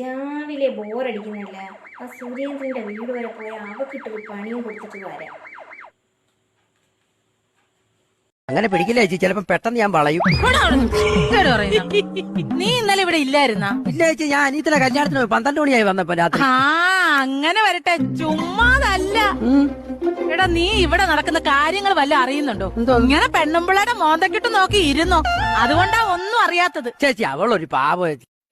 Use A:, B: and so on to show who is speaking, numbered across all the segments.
A: രാവിലെ ബോറടിക്കുന്നില്ല. ആ സുരേന്ദ്രന്റെ വീട് വരെ പോയ അവക്കിട്ടൊരു പണിയും കൊടുത്തിട്ട് വരാം.
B: അങ്ങനെ പിടിക്കില്ല ചേച്ചി. ചിലപ്പോ പെട്ടെന്ന് ഞാൻ വളയും.
C: നീ ഇന്നലെ ഇവിടെ ഇല്ലായിരുന്ന?
B: ഇല്ല ചേച്ചി ഞാൻ അനീത്തിലെ കല്യാണത്തിന് പോയി പന്ത്രണ്ട് മണിയായി വന്നപ്പോ രാത്രി.
C: ആ അങ്ങനെ വരട്ടെ. ചുമ്മാതല്ല. എടാ നീ ഇവിടെ നടക്കുന്ന കാര്യങ്ങൾ വല്ല അറിയുന്നുണ്ടോ?
B: എന്തോ?
C: ഇങ്ങനെ പെണ്ണുമ്പിള്ളയുടെ മോന്തക്കിട്ട് നോക്കി ഇരുന്നോ? അതുകൊണ്ടാ ഒന്നും അറിയാത്തത്.
B: ചേച്ചി അവളൊരു പാവ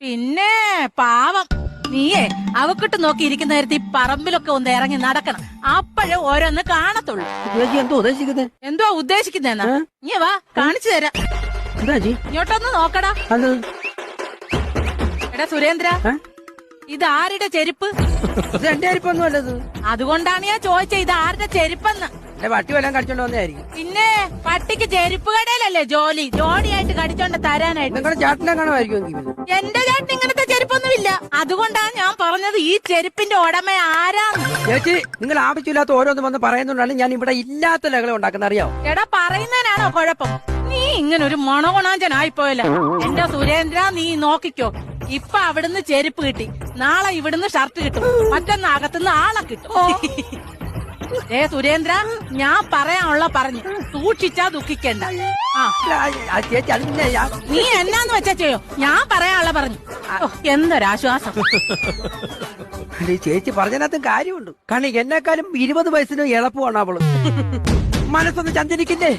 C: പിന്നെ പാവം. നീയേ അവക്കിട്ട് നോക്കി ഇരിക്കുന്ന നേരത്തെ ഈ പറമ്പിലൊക്കെ ഒന്ന് ഇറങ്ങി നടക്കണം. അപ്പോഴേ ഓരോന്ന് കാണത്തുള്ളൂ.
B: ചേച്ചി എന്തോ ഉദ്ദേശിക്കുന്നത്
C: എന്തോ ഉദ്ദേശിക്കുന്നേന്നാ? നീ വാ കാണിച്ചു തരാം.
B: എന്താ ചേച്ചി
C: ഇങ്ങോട്ടൊന്ന് നോക്കടാ.
B: അത്?
C: എടാ സുരേന്ദ്ര
B: ഏ?
C: ഇത് ആരുടെ ചെരുപ്പ്?
B: ഇത് എന്റെ അരിപ്പൊന്നും അല്ലത്
C: അതുകൊണ്ടാണ് ഞാൻ ചോദിച്ചത് ഇത് ആരുടെ ചെരുപ്പെന്ന്?
B: പട്ടി വല്ലതും കടിച്ചോണ്ട് വന്നതായിരിക്കും.
C: പിന്നെ പട്ടിക്ക് ചെരുപ്പ് കടയിലല്ലേ ജോലി? ജോലിയായിട്ട് കടിച്ചോണ്ട് തരാനായിട്ട്.
B: നിങ്ങളുടെ ചാട്ടിനെ കാണുമായിരിക്കും.
C: എന്റെ ചേട്ടൻ ഇങ്ങനത്തെ ചെരുപ്പൊന്നുമില്ല. അതുകൊണ്ടാണ് ഞാൻ പറഞ്ഞത് ഈ ചെരുപ്പിന്റെ ഉടമ ആരാന്ന്.
B: ചേച്ചി നിങ്ങൾ ആവശ്യമില്ലാത്ത ഓരോന്നും വന്ന് പറയുന്നുണ്ടാണ് ഞാൻ ഇവിടെ ഇല്ലാത്ത ലഹള ഉണ്ടാക്കുന്ന അറിയാവോ?
C: എടാ പറയുന്നതിനാണോ കുഴപ്പം? നീ ഇങ്ങനെ ഒരു മണകൊണാഞ്ചനായിപ്പോയല്ലോ. എന്റെ സുരേന്ദ്ര നീ നോക്കിക്കോ. ഇപ്പൊ അവിടുന്ന് ചെരുപ്പ് കിട്ടി. നാളെ ഇവിടുന്ന് ഷർട്ട് കിട്ടും. മറ്റൊന്ന് അകത്തുനിന്ന് ആളെ കിട്ടും. ഏ സുരേന്ദ്ര ഞാൻ പറയാനുള്ള പറഞ്ഞു. സൂക്ഷിച്ചാ ദുഃഖിക്കണ്ട. നീ എന്നാന്ന് വെച്ചാ ചെയ്യോ. ഞാൻ പറയാനുള്ള പറഞ്ഞു. എന്തൊരാശ്വാസം.
B: ചേച്ചി പറഞ്ഞതിനകത്തും കാര്യമുണ്ട്. കാരണം എന്നെക്കാളും ഇരുപത് വയസ്സിന് എളുപ്പമാണ് അവൾ. മനസ്സൊന്ന് ചഞ്ചരിക്കില്ലേ